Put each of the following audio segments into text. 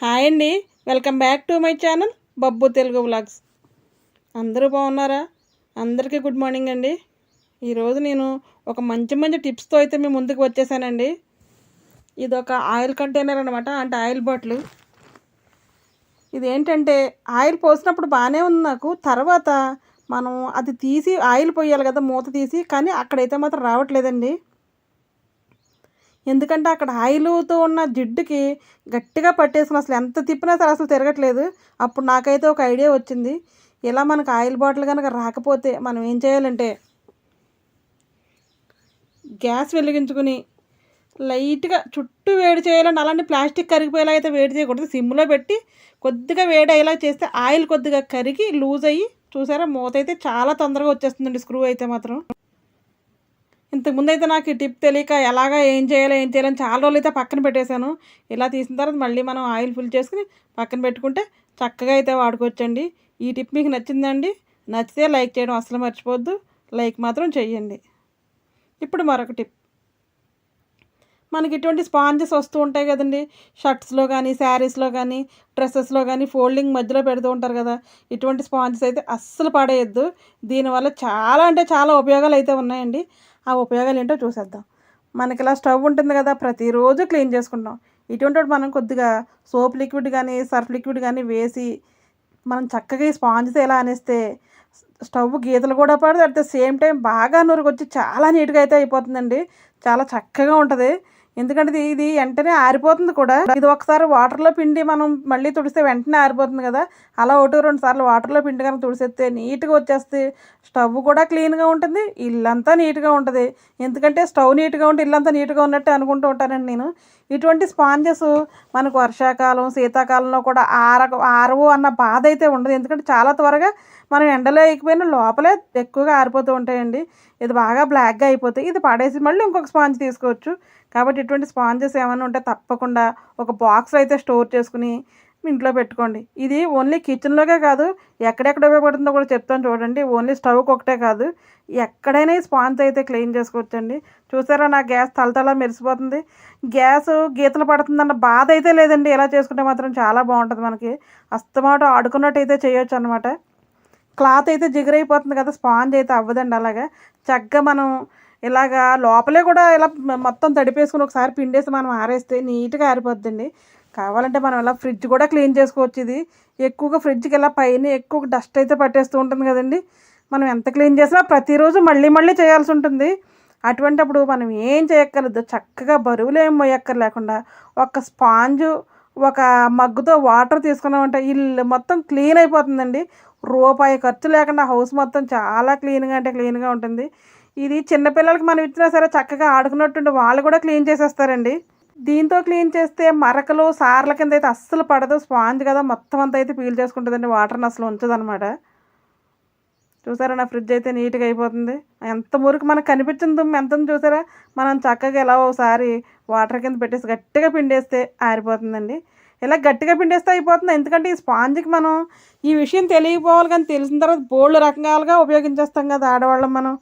Hi అండి. Welcome back to my channel Babbu Telugu vlogs. అందరూ బాగున్నారా? అందరికీ గుడ్ మార్నింగ్ అండి. ఈరోజు నేను ఒక మంచి మంచి టిప్స్తో అయితే మేము ముందుకు వచ్చేసానండి. ఇది ఒక ఆయిల్ కంటైనర్ అనమాట అంటే ఆయిల్ బాటిల్. ఇది ఏంటంటే ఆయిల్ పోసినప్పుడు బాగానే ఉంది నాకు. తర్వాత మనం అది తీసి ఆయిల్ పోయాలి కదా మూత తీసి కానీ అక్కడైతే మాత్రం రావట్లేదండి. ఎందుకంటే అక్కడ ఆయిలుతో ఉన్న జిడ్డుకి గట్టిగా పట్టేసుకుని అసలు ఎంత తిప్పినా సరే అసలు తిరగట్లేదు. అప్పుడు నాకైతే ఒక ఐడియా వచ్చింది. ఇలా మనకు ఆయిల్ బాటిల్ కనుక రాకపోతే మనం ఏం చేయాలంటే గ్యాస్ వెలిగించుకుని లైట్గా చుట్టూ వేడి చేయాలంటే అలాంటి ప్లాస్టిక్ కరిగిపోయేలా అయితే వేడి చేయకూడదు. సిమ్లో పెట్టి కొద్దిగా వేడి అయ్యేలా చేస్తే ఆయిల్ కొద్దిగా కరిగి లూజ్ అయ్యి చూసారా మూత అయితే చాలా తొందరగా వచ్చేస్తుందండి స్క్రూ అయితే మాత్రం. ఇంతకుముందు అయితే నాకు ఈ టిప్ తెలియక ఎలాగా ఏం చేయాలో ఏం చేయాలని చాలా రోజులు అయితే పక్కన పెట్టేశాను. ఇలా తీసిన తర్వాత మళ్ళీ మనం ఆయిల్ ఫిల్ చేసుకుని పక్కన పెట్టుకుంటే చక్కగా అయితే వాడుకోవచ్చండి. ఈ టిప్ మీకు నచ్చిందండి నచ్చితే లైక్ చేయడం అసలు మర్చిపోవద్దు. లైక్ మాత్రం చేయండి. ఇప్పుడు మరొక టిప్. మనకి ఇటువంటి స్పాంజెస్ వస్తూ ఉంటాయి కదండి. షర్ట్స్లో కానీ శారీస్లో కానీ డ్రెస్సెస్లో కానీ ఫోల్డింగ్ మధ్యలో పెడుతూ ఉంటారు కదా. ఇటువంటి స్పాంజెస్ అయితే అస్సలు పడేయద్దు. దీనివల్ల చాలా అంటే చాలా ఉపయోగాలు అయితే ఉన్నాయండి. ఆ ఉపయోగాలు ఏంటో చూసేద్దాం. మనకి ఇలా స్టవ్ ఉంటుంది కదా ప్రతిరోజు క్లీన్ చేసుకుంటాం. ఇటువంటి మనం కొద్దిగా సోప్ లిక్విడ్ కానీ సర్ఫ్ లిక్విడ్ కానీ వేసి మనం చక్కగా ఈ స్పాంజ్తో ఎలా అనేస్తే స్టవ్ గీతలు కూడా పడదు అట్ ద సేమ్ టైం బాగా నూరుకొచ్చి చాలా నీట్గా అయితే అయిపోతుందండి. చాలా చక్కగా ఉంటుంది. ఎందుకంటే ఇది వెంటనే ఆరిపోతుంది కూడా. ఇది ఒకసారి వాటర్లో పిండి మనం మళ్ళీ తుడిస్తే వెంటనే ఆరిపోతుంది కదా. అలా ఒకటి రెండు సార్లు వాటర్లో పిండి కనుక తుడిసేస్తే నీట్గా వచ్చేస్తే స్టవ్ కూడా క్లీన్గా ఉంటుంది ఇల్లంతా నీట్గా ఉంటుంది. ఎందుకంటే స్టవ్ నీట్గా ఉంటే ఇల్లంతా నీట్గా ఉన్నట్టు అనుకుంటూ ఉంటానండి నేను. ఇటువంటి స్పాంజెస్ మనకు వర్షాకాలం శీతాకాలంలో కూడా ఆర ఆరవు అన్న బాధ అయితే ఉండదు. ఎందుకంటే చాలా త్వరగా మనం ఎండలో ఎక్కిపోయిన లోపలే ఎక్కువగా ఆరిపోతూ ఉంటాయండి. ఇది బాగా బ్లాక్గా అయిపోతే ఇది పడేసి మళ్ళీ ఇంకొక స్పాంజ్ తీసుకోవచ్చు. కాబట్టి ఇటువంటి స్పాంజెస్ ఏమైనా ఉంటే తప్పకుండా ఒక బాక్స్ అయితే స్టోర్ చేసుకుని ఇంట్లో పెట్టుకోండి. ఇది ఓన్లీ కిచెన్లోకే కాదు ఎక్కడెక్కడ ఉపయోగపడుతుందో కూడా చెప్తాను చూడండి. ఓన్లీ స్టవ్కి ఒకటే కాదు ఎక్కడైనా ఈ స్పాంజ్ అయితే క్లీన్ చేసుకోవచ్చండి. చూసారా నా గ్యాస్ తలతల మెరిసిపోతుంది. గ్యాస్ గీతలు పడుతుందన్న బాధ అయితే లేదండి. ఇలా చేసుకుంటే మాత్రం చాలా బాగుంటుంది మనకి. అస్తమాట ఆడుకున్నట్టు అయితే చేయొచ్చు అనమాట క్లాత్ అయితే జిగురైపోతుంది కదా స్పాంజ్ అయితే అవ్వదండి అలాగా. చక్కగా మనం ఇలాగా లోపలే కూడా ఇలా మొత్తం తడిపేసుకుని ఒకసారి పిండేసి మనం ఆరేస్తే నీట్గా ఆరిపోద్దండి. కావాలంటే మనం ఇలా ఫ్రిడ్జ్ కూడా క్లీన్ చేసుకోవచ్చు ఇది. ఎక్కువగా ఫ్రిడ్జ్కి ఇలా పైన ఎక్కువ డస్ట్ అయితే పట్టేస్తూ ఉంటుంది కదండి. మనం ఎంత క్లీన్ చేసినా ప్రతిరోజు మళ్ళీ మళ్ళీ చేయాల్సి ఉంటుంది. అటువంటప్పుడు మనం ఏం చేయక్కర్లేదు. చక్కగా బరువులు ఏం లేకుండా ఒక స్పాంజు ఒక మగ్గుతో వాటర్ తీసుకున్నామంటే ఇల్లు మొత్తం క్లీన్ అయిపోతుందండి. రూపాయి ఖర్చు లేకుండా హౌస్ మొత్తం చాలా క్లీన్గా అంటే క్లీన్గా ఉంటుంది. ఇది చిన్నపిల్లలకి మనం ఇచ్చినా సరే చక్కగా ఆడుకున్నట్టుండి వాళ్ళు కూడా క్లీన్ చేసేస్తారండి. దీంతో క్లీన్ చేస్తే మరకలు సార్ల కింద అయితే అస్సలు పడదు. స్పాంజ్ కదా మొత్తం అంతా అయితే పీల్ చేసుకుంటుందండి. వాటర్ని అసలు ఉంచదనమాట చూసారా నా ఫ్రిడ్జ్ అయితే నీట్గా అయిపోతుంది. ఎంత మురికి మనకు కనిపించింది దుమ్ము ఎంత చూసారా? మనం చక్కగా ఎలా ఒకసారి వాటర్ కింద పెట్టేసి గట్టిగా పిండేస్తే ఆరిపోతుందండి. ఇలా గట్టిగా పిండేస్తే అయిపోతుంది. ఎందుకంటే ఈ స్పాంజ్కి మనం ఈ విషయం తెలియపోవాలి కానీ తెలిసిన తర్వాత బోల్డ్ రకాలుగా ఉపయోగించేస్తాం కదా ఆడవాళ్ళం మనం.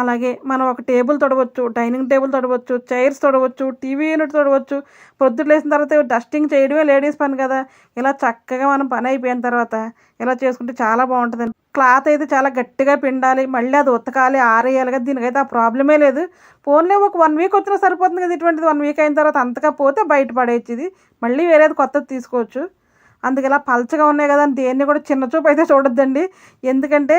అలాగే మనం ఒక టేబుల్ తొడవచ్చు డైనింగ్ టేబుల్ తొడవచ్చు చైర్స్ తొడవచ్చు టీవీ యూనిట్ తొడవచ్చు. పొద్దున్న లేసిన తర్వాత డస్టింగ్ చేయడమే లేడీస్ పని కదా. ఇలా చక్కగా మనం పని అయిపోయిన తర్వాత ఇలా చేసుకుంటే చాలా బాగుంటుందండి. క్లాత్ అయితే చాలా గట్టిగా పిండాలి మళ్ళీ అది ఉతకాలి ఆరేయాలి కదా దీనికైతే ఆ ప్రాబ్లమే లేదు. ఫోన్లే ఒక వన్ వీక్ వచ్చినా సరిపోతుంది కదా ఇటువంటిది వన్ వీక్ అయిన తర్వాత అంతగా పోతే బయట ఇది మళ్ళీ వేరేది కొత్తది తీసుకోవచ్చు. అందుకు ఇలా పలచగా ఉన్నాయి కదా దేన్ని కూడా చిన్న చూపు అయితే చూడొద్దండి. ఎందుకంటే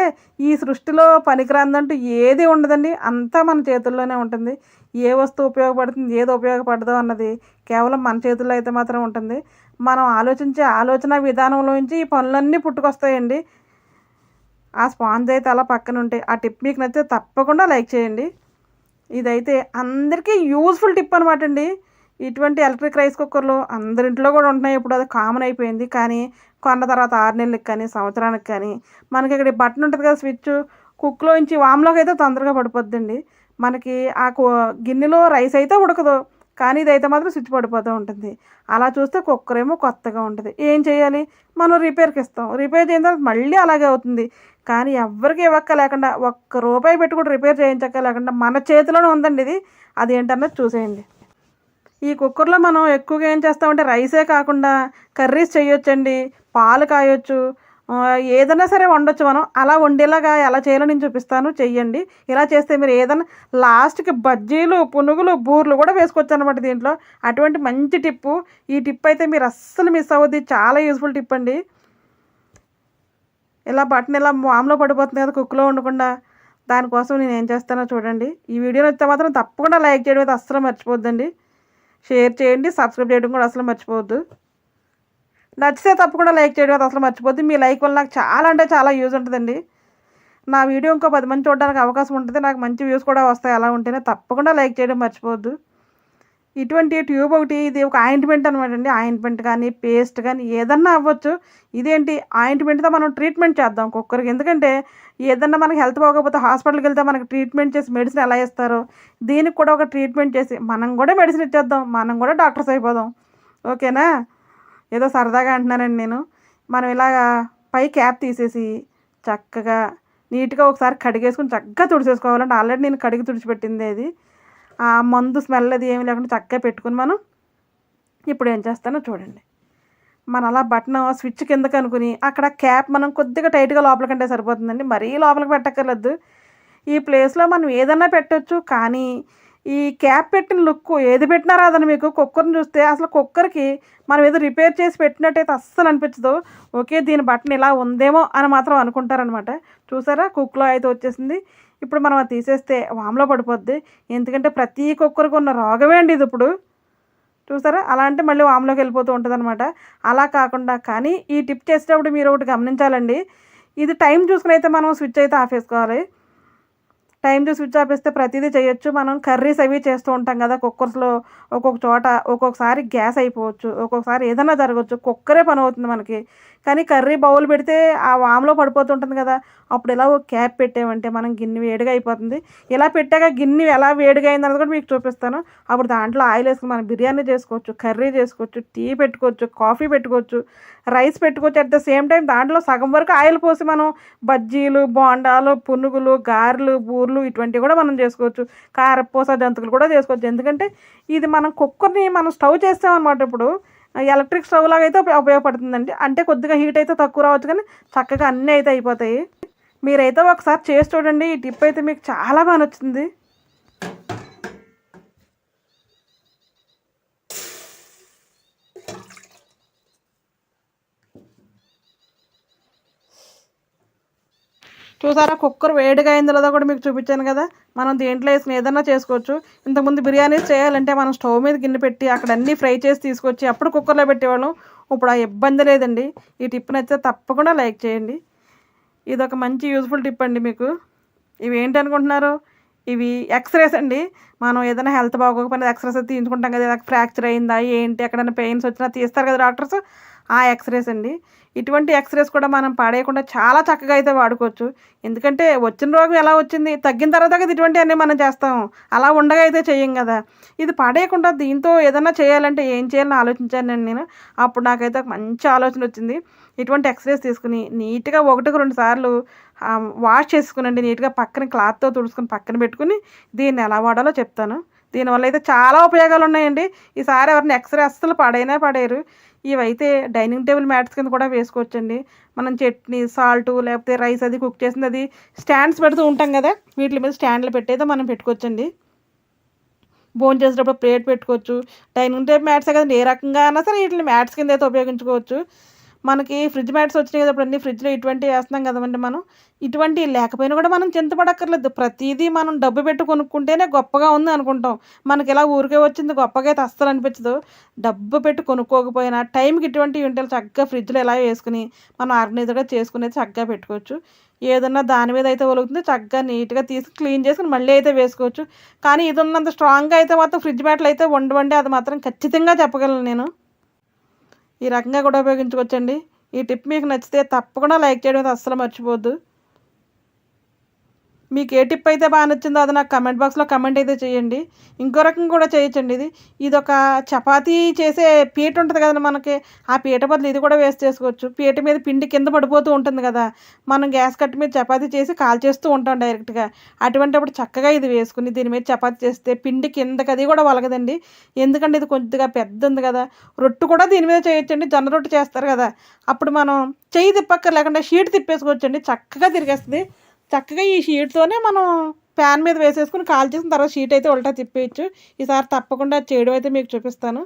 ఈ సృష్టిలో పనికిరాందంటూ ఏది ఉండదండి. అంతా మన చేతుల్లోనే ఉంటుంది. ఏ వస్తువు ఉపయోగపడుతుంది ఏది ఉపయోగపడదో అన్నది కేవలం మన చేతుల్లో అయితే మాత్రం ఉంటుంది. మనం ఆలోచించే ఆలోచన విధానంలోంచి ఈ పనులన్నీ పుట్టుకొస్తాయండి. ఆ స్పాంజ్ అయితే అలా పక్కన ఉంటే ఆ టిప్ మీకు నచ్చితే తప్పకుండా లైక్ చేయండి. ఇదైతే అందరికీ యూస్ఫుల్ టిప్ అనమాట అండి. ఇటువంటి ఎలక్ట్రిక్ రైస్ కుక్కర్లు అందరింట్లో కూడా ఉంటున్నాయి. ఇప్పుడు అది కామన్ అయిపోయింది. కానీ కొన్న తర్వాత ఆరు నెలలకు కానీ సంవత్సరానికి కానీ మనకి ఇక్కడ బటన్ ఉంటుంది కదా స్విచ్. కుక్లో నుంచి వామ్లోకి అయితే తొందరగా పడిపోద్దండి. మనకి ఆ గిన్నెలో రైస్ అయితే ఉడకదు. కానీ ఇదైతే మాత్రం స్విచ్ పడిపోతూ ఉంటుంది. అలా చూస్తే కుక్కర్ ఏమో కొత్తగా ఉంటుంది. ఏం చేయాలి? మనం రిపేర్కి ఇస్తాం. రిపేర్ చేసిన తర్వాత మళ్ళీ అలాగే అవుతుంది. కానీ ఎవరికి ఇవ్వక్క లేకుండా ఒక్క రూపాయి పెట్టి కూడా రిపేర్ చేయించక్క లేకుండా మన చేతిలోనే ఉందండి ఇది. అది ఏంటన్నది చూసేయండి. ఈ కుక్కర్లో మనం ఎక్కువగా ఏం చేస్తామంటే రైసే కాకుండా కర్రీస్ చేయొచ్చండి పాలు కాయొచ్చు ఏదైనా సరే వండొచ్చు మనం. అలా వండేలాగా ఎలా చేయాలో నేను చూపిస్తాను. చెయ్యండి. ఇలా చేస్తే మీరు ఏదైనా లాస్ట్కి బజ్జీలు పునుగులు బూర్లు కూడా వేసుకోవచ్చు అనమాట దీంట్లో. అటువంటి మంచి టిప్పు. ఈ టిప్ అయితే మీరు అస్సలు మిస్ అవ్వద్ది. చాలా యూస్ఫుల్ టిప్ అండి. ఇలా బటన్ ఇలా మామూలు పడిపోతుంది కదా కుక్లో ఉండకుండా. దానికోసం నేను ఏం చేస్తానో చూడండి. ఈ వీడియో నచ్చితే మాత్రం తప్పకుండా లైక్ చేయడం అయితే అస్సలు మర్చిపోద్దండి షేర్ చేయండి సబ్స్క్రైబ్ చేయడం కూడా అసలు మర్చిపోవద్దు. నచ్చితే తప్పకుండా లైక్ చేయడం అయితే అసలు మర్చిపోద్ది మీ లైక్ వల్ల నాకు చాలా అంటే చాలా యూజ్ ఉంటుందండి. నా వీడియో ఇంకో పది మంది చూడడానికి అవకాశం ఉంటుంది. నాకు మంచి వ్యూస్ కూడా వస్తాయి. అలా ఉంటేనే తప్పకుండా లైక్ చేయడం మర్చిపోవద్దు. ఇటువంటి ట్యూబ్ ఒకటి ఇది ఒక ఆయింట్మెంట్ అనమాట అండి. ఆయింట్మెంట్ కానీ పేస్ట్ కానీ ఏదన్నా అవ్వచ్చు. ఇదేంటి? ఆయింట్మెంట్తో మనం ట్రీట్మెంట్ చేద్దాం కుక్కర్కి. ఎందుకంటే ఏదన్నా మనకి హెల్త్ బాగోకపోతే హాస్పిటల్కి వెళ్తే మనకి ట్రీట్మెంట్ చేసి మెడిసిన్ ఎలా ఇస్తారో? దీనికి కూడా ఒక ట్రీట్మెంట్ చేసి మనం కూడా మెడిసిన్ ఇచ్చేద్దాం. మనం కూడా డాక్టర్స్ అయిపోదాం. ఓకేనా? ఏదో సరదాగా అంటున్నానండి నేను. మనం ఇలాగా పై క్యాప్ తీసేసి చక్కగా నీట్గా ఒకసారి కడిగేసుకుని చక్కగా తుడిచేసుకోవాలంటే ఆల్రెడీ నేను కడిగి తుడిచిపెట్టింది అది. ఆ మందు స్మెల్ అది ఏమి లేకుండా చక్కగా పెట్టుకుని మనం ఇప్పుడు ఏం చేస్తానో చూడండి. మనం అలా బటన్ స్విచ్ కిందకి అనుకుని అక్కడ క్యాప్ మనం కొద్దిగా టైట్గా లోపలికంటే సరిపోతుందండి. మరీ లోపలికి పెట్టక్కర్లేదు. ఈ ప్లేస్లో మనం ఏదన్నా పెట్టవచ్చు కానీ ఈ క్యాప్ పెట్టిన లుక్ ఏది పెట్టినా రాదని మీకు. కుక్కర్ని చూస్తే అసలు కుక్కర్కి మనం ఏదో రిపేర్ చేసి పెట్టినట్టయితే అస్సలు అనిపించదు. ఓకే దీని బటన్ ఇలా ఉందేమో అని మాత్రం అనుకుంటారనమాట చూసారా? కుక్లో అయితే వచ్చేసింది. ఇప్పుడు మనం అది తీసేస్తే వామలో పడిపోద్ది. ఎందుకంటే ప్రతి కుక్కరికి ఉన్న రోగమే అండి ఇది ఇప్పుడు. చూసారా? అలా అంటే మళ్ళీ వామలోకి వెళ్ళిపోతూ ఉంటుందన్నమాట. అలా కాకుండా కానీ ఈ టిప్ చేసేటప్పుడు మీరు ఒకటి గమనించాలండి. ఇది టైం చూసుకుని అయితే మనం స్విచ్ అయితే ఆఫ్ చేసుకోవాలి. టైం చూసి స్విచ్ ఆఫ్ ఇస్తే ప్రతిదీ చేయొచ్చు. మనం కర్రీస్ అవి చేస్తూ ఉంటాం కదా కుక్కర్స్లో ఒక్కొక్క చోట ఒక్కొక్కసారి గ్యాస్ అయిపోవచ్చు ఒక్కొక్కసారి ఏదైనా జరగవచ్చు కుక్కరే పని అవుతుంది మనకి. కానీ కర్రీ బౌల్ పెడితే ఆ వామ్లో పడిపోతుంటుంది కదా. అప్పుడు ఇలా ఒక క్యాప్ పెట్టామంటే మనం గిన్నె వేడిగా అయిపోతుంది. ఇలా పెట్టాక గిన్నె ఎలా వేడిగా అయిందన్నది కూడా మీకు చూపిస్తాను. అప్పుడు దాంట్లో ఆయిల్ వేసుకుని మనం బిర్యానీ చేసుకోవచ్చు కర్రీ చేసుకోవచ్చు టీ పెట్టుకోవచ్చు కాఫీ పెట్టుకోవచ్చు రైస్ పెట్టుకోవచ్చు. అట్ ద సేమ్ టైం దాంట్లో సగం వరకు ఆయిల్ పోసి మనం బజ్జీలు బోండాలు పునుగులు గారెలు కూరలు ఇటువంటివి కూడా మనం చేసుకోవచ్చు. కారపూస జంతువులు కూడా చేసుకోవచ్చు. ఎందుకంటే ఇది మనం కుక్కర్ని మనం స్టవ్ చేస్తామన్నమాట ఇప్పుడు. ఎలక్ట్రిక్ స్టవ్ లాగా అయితే ఉపయోగపడుతుందండి. అంటే కొద్దిగా హీట్ అయితే తక్కువ రావచ్చు కానీ చక్కగా అన్నీ అయితే అయిపోతాయి. మీరైతే ఒకసారి చేసి చూడండి. ఈ టిప్ అయితే మీకు చాలా బాగా నచ్చింది చూసారా? కుక్కర్ వేడిగా అయిందో లేదో కూడా మీకు చూపించాను కదా. మనం దీంట్లో వేసుకుని ఏదైనా చేసుకోవచ్చు. ఇంతకుముందు బిర్యానీస్ చేయాలంటే మనం స్టవ్ మీద గిన్నె పెట్టి అక్కడ అన్నీ ఫ్రై చేసి తీసుకొచ్చి అప్పుడు కుక్కర్లో పెట్టేవాళ్ళం. ఇప్పుడు ఆ ఇబ్బంది లేదండి. ఈ టిప్ నచ్చితే తప్పకుండా లైక్ చేయండి. ఇది ఒక మంచి యూజ్ఫుల్ టిప్ అండి మీకు. ఇవి ఏంటి అనుకుంటున్నారు? ఇవి ఎక్స్రేస్ అండి. మనం ఏదైనా హెల్త్ బాగోకపోయినా ఎక్స్రేస్ తీయించుకుంటాం కదా ఫ్రాక్చర్ అయిందా ఏంటి ఎక్కడైనా పెయిన్స్ వచ్చినా తీస్తారు కదా డాక్టర్స్ ఆ ఎక్స్రేస్ అండి. ఇటువంటి ఎక్స్రేస్ కూడా మనం పడేయకుండా చాలా చక్కగా అయితే వాడుకోవచ్చు. ఎందుకంటే వచ్చిన రోగం ఎలా వచ్చింది? తగ్గిన తర్వాత కదా ఇటువంటి అన్నీ మనం చేస్తాం. అలా ఉండగా అయితే చెయ్యం కదా. ఇది పడేయకుండా దీంతో ఏదైనా చేయాలంటే ఏం చేయాలని ఆలోచించాను నేను. నేను అప్పుడు నాకైతే మంచి ఆలోచన వచ్చింది. ఇటువంటి ఎక్స్రేస్ తీసుకుని నీట్గా ఒకటికి రెండు సార్లు వాష్ చేసుకునండి నీట్గా పక్కన క్లాత్తో తుడుచుకుని పక్కన పెట్టుకుని దీన్ని ఎలా వాడాలో చెప్తాను. దీనివల్ల అయితే చాలా ఉపయోగాలు ఉన్నాయండి. ఈసారి ఎవరిని ఎక్స్రే అస్సలు పడైనా పడేరు ఇవైతే డైనింగ్ టేబుల్ మ్యాట్స్ కింద కూడా వేసుకోవచ్చండి. మనం చట్నీ సాల్ట్ లేకపోతే రైస్ అది కుక్ చేసింది అది స్టాండ్స్ పెడుతూ ఉంటాం కదా వీటి మీద స్టాండ్లు పెట్టేదో మనం పెట్టుకోవచ్చండి. భోజనం చేసేటప్పుడు ప్లేట్ పెట్టుకోవచ్చు. డైనింగ్ టేబుల్ మ్యాట్సే కదండి ఏ రకంగా అయినా సరే వీటిని మ్యాట్స్ కింద అయితే ఉపయోగించుకోవచ్చు. మనకి ఫ్రిడ్జ్ మ్యాట్స్ వచ్చినాయి కదా అన్ని ఫ్రిడ్జ్లో ఇటువంటి వేస్తున్నాం కదండి మనం. ఇటువంటి లేకపోయినా కూడా మనం చింతపడక్కర్లేదు. ప్రతిదీ మనం డబ్బు పెట్టి కొనుక్కుంటేనే గొప్పగా ఉంది అనుకుంటాం. మనకి ఇలా ఊరికే వచ్చింది గొప్పగా అయితే అస్సలు అనిపించదు. డబ్బు పెట్టి కొనుక్కోకపోయినా టైంకి ఇటువంటి ఉంటే చక్కగా ఫ్రిడ్జ్లో ఎలా వేసుకుని మనం ఆర్గనైజర్గా చేసుకునేది చక్కగా పెట్టుకోవచ్చు. ఏదన్నా దాని మీద అయితే ఒలుగుతుంది చక్కగా నీట్గా తీసి క్లీన్ చేసుకుని మళ్ళీ అయితే వేసుకోవచ్చు. కానీ ఇది ఉన్నంత స్ట్రాంగ్గా అయితే మాత్రం ఫ్రిడ్జ్ మ్యాట్లు అయితే ఉండవండి. అది మాత్రం ఖచ్చితంగా చెప్పగలను నేను. ఈ రకంగా కూడా ఉపయోగించుకోవచ్చండి. ఈ టిప్ మీకు నచ్చితే తప్పకుండా లైక్ చేయడం అస్సలు మర్చిపోవద్దు. మీకు ఏ టిప్ అయితే బాగా నచ్చిందో అది నాకు కమెంట్ బాక్స్లో కమెంట్ అయితే చేయండి. ఇంకో రకం కూడా చేయొచ్చండి ఇది. ఇది ఒక చపాతీ చేసే పీట ఉంటుంది కదండి మనకి. ఆ పీట బదులు ఇది కూడా వేస్ట్ చేసుకోవచ్చు. పీట మీద పిండి కింద పడిపోతూ ఉంటుంది కదా. మనం గ్యాస్ కట్ట మీద చపాతీ చేసి కాల్ చేస్తూ ఉంటాం డైరెక్ట్గా అటువంటిప్పుడు చక్కగా ఇది వేసుకుని దీని మీద చపాతీ చేస్తే పిండి కిందకి అది కూడా వలగదండి. ఎందుకంటే ఇది కొద్దిగా పెద్ద ఉంది కదా. రొట్టు కూడా దీని మీద చేయొచ్చండి. జొన్న రొట్టు చేస్తారు కదా. అప్పుడు మనం చేయి తిప్పక్కర్ లేకుండా షీట్ తిప్పేసుకోవచ్చండి. చక్కగా తిరిగేస్తుంది. చక్కగా ఈ షీట్తోనే మనం ప్యాన్ మీద వేసేసుకుని కాల్ చేసిన తర్వాత షీట్ అయితే ఉల్టా తిప్పేయచ్చు. ఈసారి తప్పకుండా చేయడం అయితే మీకు చూపిస్తాను.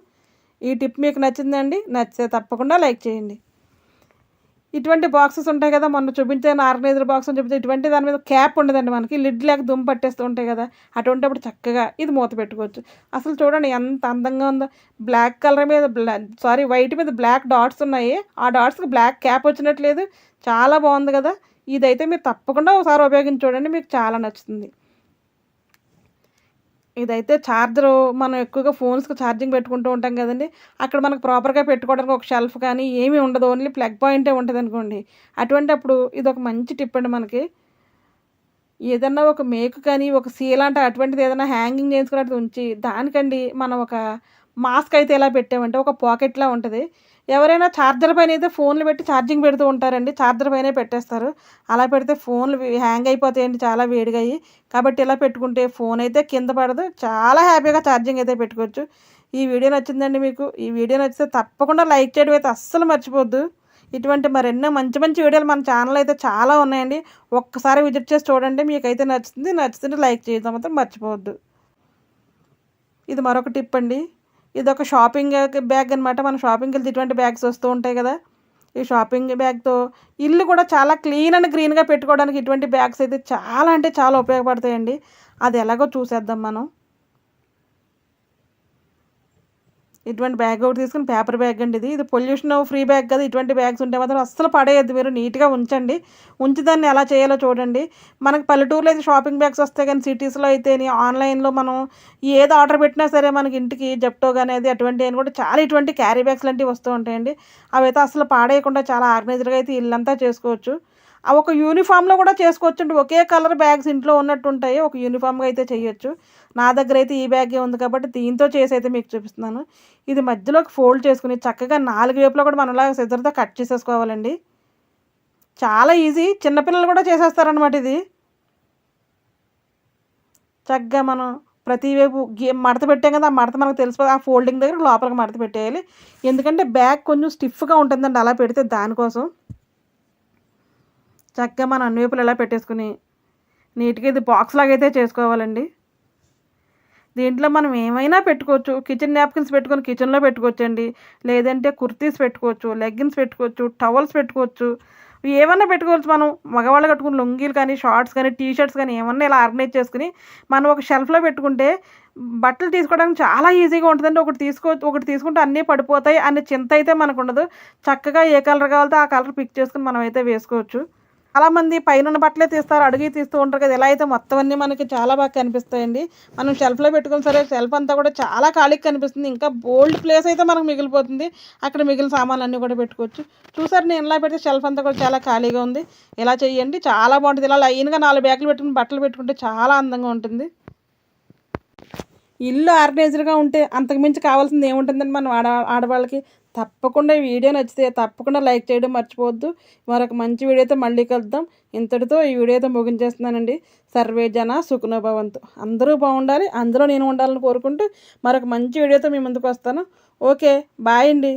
ఈ టిప్ మీకు నచ్చిందండి నచ్చితే తప్పకుండా లైక్ చేయండి. ఇటువంటి బాక్సెస్ ఉంటాయి కదా మొన్న చూపించే ఆర్గనైజర్ బాక్స్ అని చూపించే ఇటువంటి దాని మీద క్యాప్ ఉండదండి మనకి. లిడ్ లేక దుమ్ము పట్టేస్తూ ఉంటాయి కదా అటువంటిప్పుడు చక్కగా ఇది మూత పెట్టుకోవచ్చు. అసలు చూడండి ఎంత అందంగా ఉందో. బ్లాక్ కలర్ మీద బ్లా సారీ వైట్ మీద బ్లాక్ డాట్స్ ఉన్నాయి. ఆ డాట్స్కి బ్లాక్ క్యాప్ వచ్చినట్లేదు చాలా బాగుంది కదా. ఇదైతే మీరు తప్పకుండా ఒకసారి ఉపయోగించి చూడండి మీకు చాలా నచ్చుతుంది. ఇదైతే చార్జరు మనం ఎక్కువగా ఫోన్స్కి ఛార్జింగ్ పెట్టుకుంటూ ఉంటాం కదండి అక్కడ మనకు ప్రాపర్గా పెట్టుకోవడానికి ఒక షెల్ఫ్ కానీ ఏమీ ఉండదు ఓన్లీ ప్లగ్ పాయింటే ఉంటుంది అనుకోండి అటువంటి అప్పుడు ఇది ఒక మంచి టిప్ అండి మనకి. ఏదన్నా ఒక మేకు కానీ ఒక సీల్ అంటే అటువంటిది ఏదైనా హ్యాంగింగ్ చేసుకున్నట్టు ఉంచి దానికండి మనం ఒక మాస్క్ అయితే ఎలా పెట్టామంటే ఒక పాకెట్లా ఉంటుంది. ఎవరైనా ఛార్జర్ పైన అయితే ఫోన్లు పెట్టి ఛార్జింగ్ పెడుతూ ఉంటారండి. ఛార్జర్ పైనే పెట్టేస్తారు. అలా పెడితే ఫోన్లు హ్యాంగ్ అయిపోతాయండి. చాలా వేడిగా అయ్యి. కాబట్టి ఇలా పెట్టుకుంటే ఫోన్ అయితే కింద పడదు. చాలా హ్యాపీగా ఛార్జింగ్ అయితే పెట్టుకోవచ్చు. ఈ వీడియో నచ్చిందండి మీకు. ఈ వీడియో నచ్చితే తప్పకుండా లైక్ చేయడం అయితే అస్సలు మర్చిపోద్దు. ఇటువంటి మరెన్నో మంచి మంచి వీడియోలు మన ఛానల్ అయితే చాలా ఉన్నాయండి. ఒక్కసారి విజిట్ చేసి చూడండి. మీకైతే నచ్చుతుంది. నచ్చుతుంటే లైక్ చేయడం మాత్రం మర్చిపోవద్దు. ఇది మరొక టిప్ అండి. ఇదొక షాపింగ్ బ్యాగ్ అనమాట మన షాపింగ్కి వెళ్తే ఇటువంటి బ్యాగ్స్ వస్తూ ఉంటాయి కదా. ఈ షాపింగ్ బ్యాగ్తో ఇల్లు కూడా చాలా క్లీన్ అండ్ గ్రీన్గా పెట్టుకోవడానికి ఇటువంటి బ్యాగ్స్ అయితే చాలా అంటే చాలా ఉపయోగపడతాయండి. అది ఎలాగో చూసేద్దాం మనం. ఇటువంటి బ్యాగ్ ఒకటి తీసుకుని పేపర్ బ్యాగ్ అండి ఇది. ఇది పొల్యూషన్ ఫ్రీ బ్యాగ్ కదా. ఇటువంటి బ్యాగ్స్ ఉంటే మాత్రం అస్సలు పడేయద్దు మీరు. నీట్గా ఉంచండి. ఉంచి దాన్ని ఎలా చేయాలో చూడండి. మనకి పల్లెటూరులో అయితే షాపింగ్ బ్యాగ్స్ వస్తాయి కానీ సిటీస్లో అయితే ఆన్లైన్లో మనం ఏది ఆర్డర్ పెట్టినా సరే మనకి ఇంటికి జెప్టో కానీ అది అటువంటి అని కూడా చాలా ఇటువంటి క్యారీ బ్యాగ్స్ లాంటివి వస్తూ ఉంటాయండి. అవి అయితే అసలు పాడేయకుండా చాలా ఆర్గనైజర్గా అయితే ఇల్లంతా చేసుకోవచ్చు. ఆ ఒక యూనిఫామ్లో కూడా చేసుకోవచ్చు అండి ఒకే కలర్ బ్యాగ్స్ ఇంట్లో ఉన్నట్టు ఉంటాయి. ఒక యూనిఫామ్గా అయితే చేయొచ్చు. నా దగ్గర అయితే ఈ బ్యాగే ఉంది కాబట్టి దీంతో చేసి అయితే మీకు చూపిస్తున్నాను. ఇది మధ్యలోకి ఫోల్డ్ చేసుకుని చక్కగా నాలుగు వైపులో కూడా మనలా సిజర్తో కట్ చేసేసుకోవాలండి. చాలా ఈజీ. చిన్నపిల్లలు కూడా చేసేస్తారనమాట ఇది. చక్కగా మనం ప్రతి వైపు మడత పెట్టాం కదా ఆ మడత మనకు తెలిసిపోతుంది ఆ ఫోల్డింగ్ దగ్గర లోపలికి మడత పెట్టేయాలి. ఎందుకంటే బ్యాగ్ కొంచెం స్టిఫ్గా ఉంటుందండి అలా పెడితే దానికోసం. చక్కగా మన అన్ని వైపులు ఎలా పెట్టేసుకుని నీట్గా ఇది బాక్స్ లాగా అయితే చేసుకోవాలండి. దీంట్లో మనం ఏమైనా పెట్టుకోవచ్చు. కిచెన్ నాప్కిన్స్ పెట్టుకొని కిచెన్లో పెట్టుకోవచ్చండి. లేదంటే కుర్తీస్ పెట్టుకోవచ్చు లెగ్గిన్స్ పెట్టుకోవచ్చు టవల్స్ పెట్టుకోవచ్చు. ఏమన్నా పెట్టుకోవచ్చు మనం. మగవాళ్ళు కట్టుకుని లొంగీలు కానీ షార్ట్స్ కానీ టీ షర్ట్స్ కానీ ఏమన్నా ఇలా ఆర్గనైజ్ చేసుకుని మనం ఒక షెల్ఫ్లో పెట్టుకుంటే బట్టలు తీసుకోవడానికి చాలా ఈజీగా ఉంటుందండి. ఒకటి తీసుకో ఒకటి తీసుకుంటే అన్నీ పడిపోతాయి అనే చింత అయితే మనకు ఉండదు. చక్కగా ఏ కలర్ కావాలో ఆ కలర్ పిక్ చేసుకుని మనం అయితే వేసుకోవచ్చు. చాలామంది పైన బట్టలే తీస్తారు అడిగి తీస్తూ ఉంటారు కదా. ఎలా అయితే మొత్తం అన్నీ మనకి చాలా బాగా కనిపిస్తాయండి. మనం షెల్ఫ్లో పెట్టుకుని సరే షెల్ఫ్ అంతా కూడా చాలా ఖాళీగా కనిపిస్తుంది. ఇంకా బోల్డ్ ప్లేస్ అయితే మనకు మిగిలిపోతుంది. అక్కడ మిగిలిన సామాన్లు అన్నీ కూడా పెట్టుకోవచ్చు. చూసారు నేను ఇలా పెడితే షెల్ఫ్ అంతా కూడా చాలా ఖాళీగా ఉంది. ఇలా చేయండి చాలా బాగుంటుంది. ఇలా లైన్గా నాలుగు బ్యాగులు పెట్టుకుని బట్టలు పెట్టుకుంటే చాలా అందంగా ఉంటుంది. ఇల్లు ఆర్గనైజర్గా ఉంటే అంతకుమించి కావాల్సింది ఏముంటుందని మనం ఆడ ఆడవాళ్ళకి? తప్పకుండా ఈ వీడియో నచ్చితే తప్పకుండా లైక్ చేయడం మర్చిపోవద్దు. మరొక మంచి వీడియోతో మళ్ళీ కలుద్దాం. ఇంతటితో ఈ వీడియోతో ముగించేస్తున్నానండి. సర్వే జన సుఖనోభవంతు అందరూ బాగుండాలి అందరూ నేను ఉండాలని కోరుకుంటూ మరొక మంచి వీడియోతో మీ ముందుకు వస్తాను. ఓకే బాయ్ అండి.